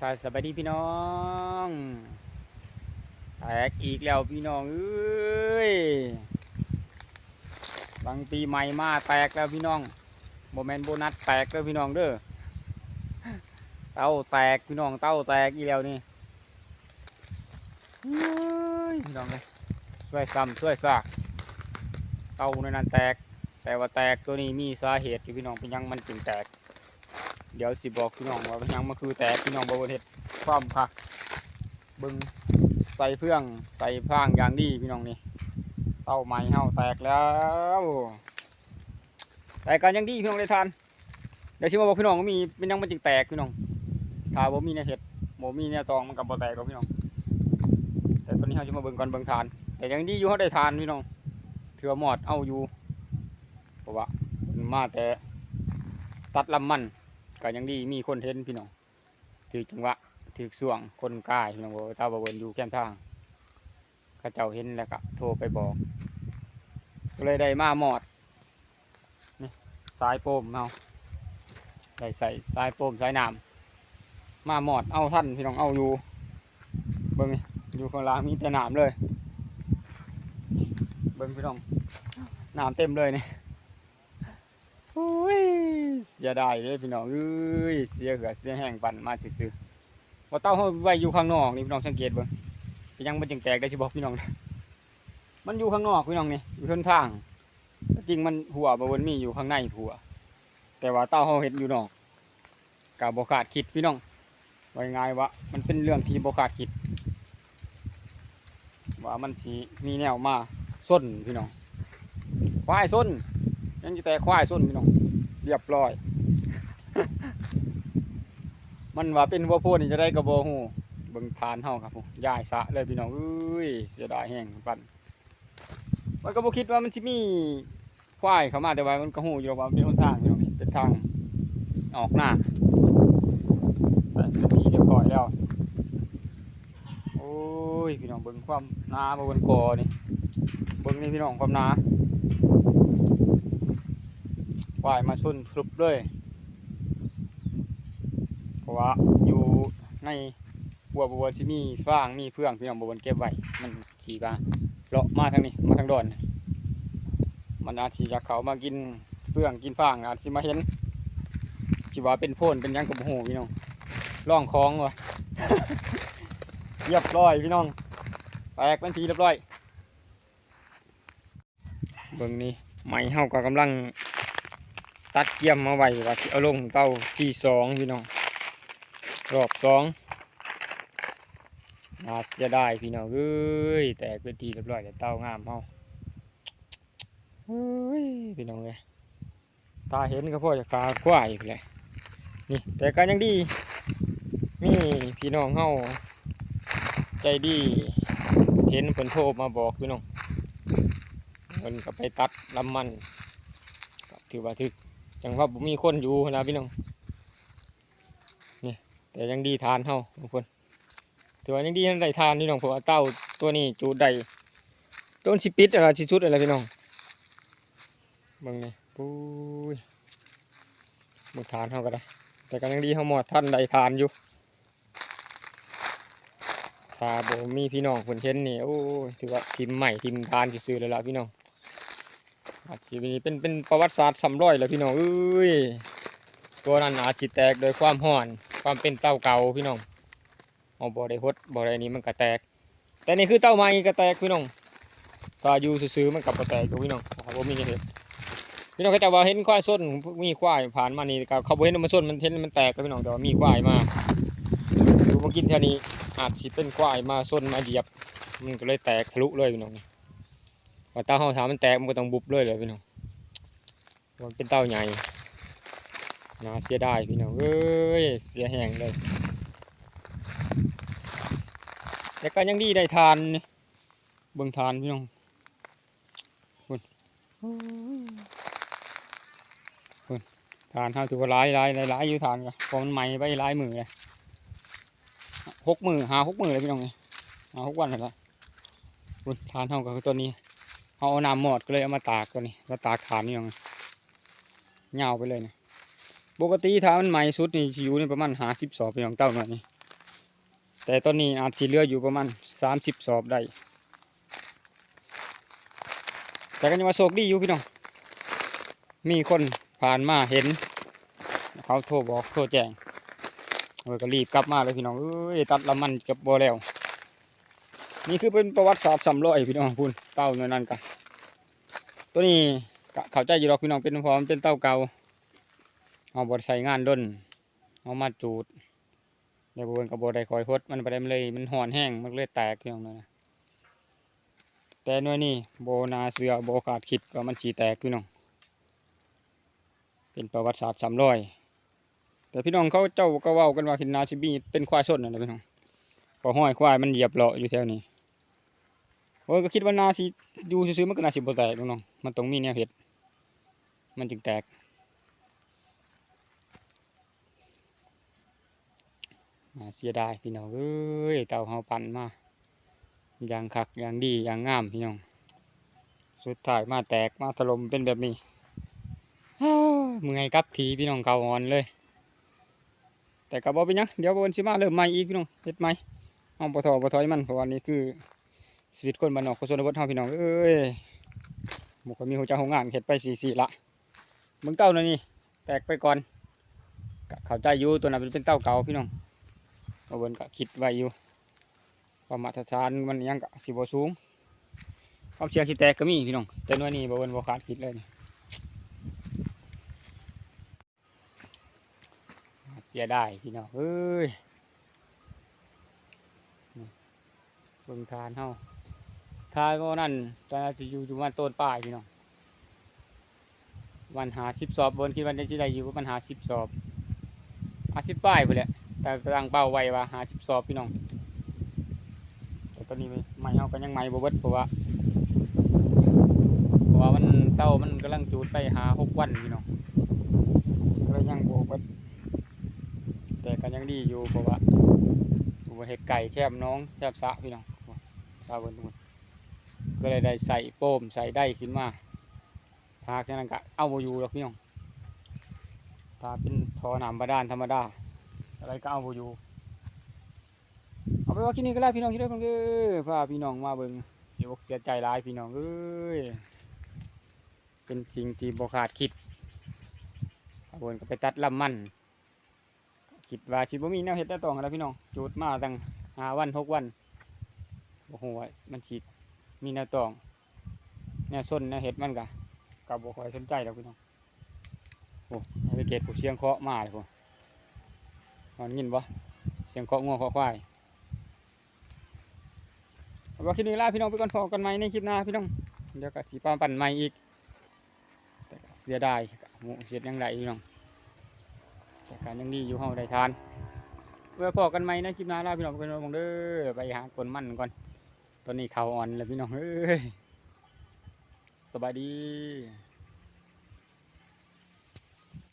สายสบายดีพี่น้องแตกอีกแล้วพี่น้องเอ้ยบางปีใหม่มาแตกแล้วพี่น้องโมเมนต์โบนัสแตกแล้วพี่น้องเด้อเต้าแตกพี่น้องเต้าแตกอีกแล้วนี่เอ้ยพี่น้องเลยช่วยซ้ำช่วยซากเต้าในนั้นแตกแต่ว่าแตกตัวนี้มีสาเหตุอยู่พี่น้องเป็นยังมันจึงแตก เดี๋ยวสิบอกพี่น้องว่าเป็นยังมันคือแตกพี่น้องบริเทศความคักบึงใส่เพื่องใส่พรางอย่างดีพี่น้องนี่เต้าไม้เฮาแตกแล้วแต่การยังดีพี่น้องได้ทานเดี๋ยวชิมาบอกพี่น้องว่ามีเป็นยังมันจึงแตกพี่น้องถ้าบ่มีเนี่ยเห็ดบ่มีเนี่ยตองมันกับบ่แตกหรอกพี่น้องแต่ตอนนี้เฮาจะมาเบิ่งก่อนเบิ่งทาน แต่ยังดีอยู่เฮาได้ทานพี่น้องเถื่อหมอดเอาอยู่เพราะว่ามันมาแต่ตัดลำมัน ก็ยังดีมีคนเห็นพี่น้องถือจังหวะถือส่วงคนกล้ายพี่น้องบอกเต้าบเวนอยู่แคมทางข้าเจ้าเห็นแล้วก็โทรไปบอกก็เลยได้มาหมอดนี่สายโป้มเอาได้ใส่สายโป้มสายน้ำมาหมอดเอาท่านพี่น้องเอาอยู่เบิ้งอยู่ข้างล่างมีแต่น้ำเลย เบิ้งพี่น้องน้ำเต็มเลยนี่ย เสียดายเลยพี่น้องเอ้ยเสียเหือเสียแห้งปั่นมาซื่อๆว่าเต้าเขาไว้อยู่ข้างนอกนี่พี่น้องสังเกตบ่ยังมันจึงแตกได้สิบอกพี่น้องมันอยู่ข้างนอกพี่น้องนี่อยู่ทนทางแต่จริงมันหัวบนมีอยู่ข้างในหัว แต่ว่าเต้าเขาเห็นอยู่นอกกับบขาดคิดพี่น้องไว้ง่ายว่ามันเป็นเรื่องที่บขาดคิด ว่ามันสีมีแนวมาส้นพี่น้องควายส้น ยังจะแต่ควายส้นพี่น้องเรียบร้อย มันว่าเป็นวัวโพดนี่จะได้กระโบหูเบิ่งทานเฮาครับผมยายสะเลยพี่น้องเอ้ยเสียดายแห้งปั่นมันก็บ่คิดว่ามันสิมีควายเข้ามาแต่ว่ามันก็หูอยู่ว่ามันเป็นหนทางพี่น้องเป็นทางออกหน้าแต่เป็นที่เรียบร้อยแล้วโอ้ยพี่น้องเบิ่งความหนาบ่เบิ่งกอนี่เบิ่งนี่พี่น้องความหนา ควายมาชนพรุบเลย เพราะว่าอยู่ในบัวบัวที่มีฟางมีเพื่องพี่น้องบัวเก็บไว้มันฉีบาเลาะมาทางนี้มาทางดอน มันอาจสิจะเขามากินเพื่องกินฟางอาจสิมาเห็นจีว่าเป็นโพนเป็นยังกับหูพี่น้องล่องคลองวะเรียบร้อยพี่น้องแตกเป็นทีเรียบร้อย เบิ่งนี่ไหมเฮาก็กำลัง ตัดเกี่ยมมาไว้ว่าสิเอาลงเตาที่สองพี่น้องรอบสองนาเสียดายพี่น้องเอ้ยแตกเป็นทีเรียบร้อยแล้วเต้างามเฮาเฮ้ยพี่น้องเลยตาเห็นก็พ่อจะกากว้ายอีกเลยนี่แต่ก็ยังดี มีพี่น้องเฮาใจดีเห็นเพิ่นโทรมาบอกพี่น้องเพิ่นก็ไปตัดลำมันถือว่าถึก จังว่าบ่มีคนอยู่นะพี่น้องนี่แต่ยังดีทานเฮาทุกคนถือว่ายังดีได้ทานพี่น้องเพราะว่าเต้าตัวนี้จูดได้ต้นสิปิดอะไรสิชุดอะไรพี่น้องบิ่งนี่ปุ้ยมึทานเฮาก็ได้แต่ก็ยังดีเฮาหมดท่านได้ทานอยู่ถ้าบ่มีพี่น้องเพิ่นเห็นนี่โอ้ยถือว่าทีมใหม่ทีมทานซื่อเลยละพี่น้อง อาจจะเป็นเป็นประวัติศาสตร์สำร้อยแล้วพี่น้องเอ้ยตัวนั้นอาจจะแตกโดยความห่อนความเป็นเต้าเก่าพี่น้องเอาบ่อได้หดบ่อได้นี้มันก็แตก แต่นี่คือเต้าใหม่ก็แตกพี่น้องถ้าอยู่ซื่อๆมันก็บ่แตกอยู่พี่น้องเขาบ่มีเหตุพี่น้องเขาจะว่าเห็นควายส้นมีควายผ่านมานี่ก็เขาบ่เห็นมันส้นมันเห็นมันแตกแล้วพี่น้องแต่ว่ามีควายมาอยู่มากินเท่านี้อาจสิเป็นควายมาส้นมาเหยียบมันก็เลยแตกทะลุเลยพี่น้อง ว่าเต้าเฮาถามมันแตกมันก็ต้องบุบเลยเลยพี่น้องมันเป็นเต้าใหญ่น่าเสียดายพี่น้องเอ้ยเสียแห้งเลยแต่ก็ยังดีได้ทานนี่เบิ่งทานพี่น้องคุณคุณทานเฮาถือว่าหลายหลายหลายลายอยู่ทานก็เพอมันใหม่ไปหลายมือเลยหกมือหาหกมือเลยพี่น้องเลยหาหกวันเลยละคุณทานเฮาก็คือตัวนี้ เอาน้ำหมดก็เลยเอามาตากตัวนี้มาตากขามนี่ยังเงาไปเลยนะปกติถ้ามันใหม่สุดนี่อยู่ในประมาณหาสิบสอบเป็นของเต้าหน่อยนี่แต่ตอนนี้อาจสิเลืออยู่ประมาณสามสิบสอบได้แต่ก็ยังว่าโชคดีอยู่พี่น้อง มีคนผ่านมาเห็น เขาโทรบอกโทรแจ้งเออก็รีบกลับมาเลยพี่น้องเอ้ยตัดละมันเกับบ่แล้ว นี่คือเป็นประวัติศาสตร์สำร้อยพี่น้องพูนเต้าเนั่นนั่นกันตัวนี้เข้าใจอยู่หรอกพี่น้องเป็นพราะมันเป็นเต้าเก่าเอาบดใส่งานด้นเอามาจูดเดี๋ยวบนกับบได้คอยพดมันไปได้เลย มันห่อนแห้งมันเลยแตกพี่น้องนะแต่หน่วยนี้โบนาเสือโบขาดคิดว่ามันสีแตกพี่น้องเป็นประวัติศาสตร์สามร้อยแต่พี่น้องเขาเจ้าก็ว้ากันว่าคินนาซิบีเป็นควายสดนะพี่น้องพอห้อยควายมันเหยียบเลาะอยู่แถวนี้ โอ้ยก็คิดว่านาสิอยู่ซื่อๆมันก็นาสิบ่แตกน้องมันต้องมีแนวเห็ด มันจึงแตกน่าเสียดายพี่น้องเอ้ยเต่าเฮาปั่นมาอย่างคักอย่างดีอย่างงามพี่น้อง สุดท้ายมาแตกมาถล่มเป็นแบบนี้ฮ่าเมื่อยกับทีพี่น้องเขาอ่อนเลย แต่ก็บ่เป็นยังเดี๋ยววันสิมาเริ่มใหม่อีกพี่น้องเฮ็ดใหม่เอาบ่ถอบ่ถอยมันเพราะว่านี่คือ ชีวิตคนบ้านนอกคนชนบทเฮาพี่น้องเอ้ยหมก็มีหัวใจของงานเฮ็ดไปสี่ๆละเบิ่งเต้าหน่อยนี่แตกไปก่อนเข้าใจอยู่ตัวนั้นเป็นเต้าเก่าพี่น้องบ่เบิ่นก็คิดไว้อยู่ความมาตรฐานมันยังก็สิบสูงความเสี่ยงสิแตกก็มีพี่น้องแต่น่วยนี่บวนบ่คาดคิดเลยนี่เสียดายพี่น้องเอ้ยบิ่งทานเฮา ทานก็นั่นตอนจะอยู่อยู่วันต้นป้ายพี่น้องวันหาสิบสอบบนคิดวันจะได้อยู่ประมันหาสิบสอบหาสิบป้ายไปแหละแต่ตั้งเป้าไว้ว่าหาสิบสอบพี่น้องแต่ตอนนี้ไม่เฮาก็ยังไม่บ่เบิดเพราะว่าเพราะว่ามันเต้ามันกำลังจูดไปหาหกวันพี่น้องก็ยังบ่เบิดแต่ก็ยังดีอยู่เพราะว่าอุบัติเหตุไก่แคบน้องแคบสะพี่น้องสระบนทุน ก็เลยได้ใส่โป้มใส่ได้ขึ้นมาทากนั้นก็เอาอยู่หรอกพี่น้องถ้าเป็นทอหนามบาดาลธรรมดา อะไรก็เอาอยู่เอาไปว่าที่นี่ก็ได้พี่น้องที่ได้กันเด้อพาพี่น้องมาเบิ่งเสียอกเสียใจหลายพี่น้องเอ้ยเป็นสิ่งที่บ่คาดคิดเอาบนก็ไปตัดลำมันคิดว่าสิบ่มีแนวเฮ็ดได้ต้องแล้วพี่น้องจูดมาตั้งห้าวันหกวันบ่ฮู้ว่ามันสิ มีแนวตองแนวส้นแนวเฮ็ดมันก็ก็บ่ค่อยสนใจดอกพี่น้องโอ้ไปเกตผู้เสียงเคาะมาเลยพุ่นมันยินบ่เสียงเคาะงัวเคาะควายเอาว่าคลิปนี้ล่าพี่น้องไปก่อนพอกันใหมในคลิปหน้าพี่น้องเดี๋ยวก็สิปาปั่นใหม่อีกเสียดายหมูเสียดยังไงพี่น้องแต่การยังดีอยู่เฮาได้ทานเพื่อพอกันไหมในคลิปหน้าล่าพี่น้องไปกันมองเด้อไปหากนมั่นก่อน ตอนนี้เขาอ่อนแล้วพี่น้องเอ้ยสบายดี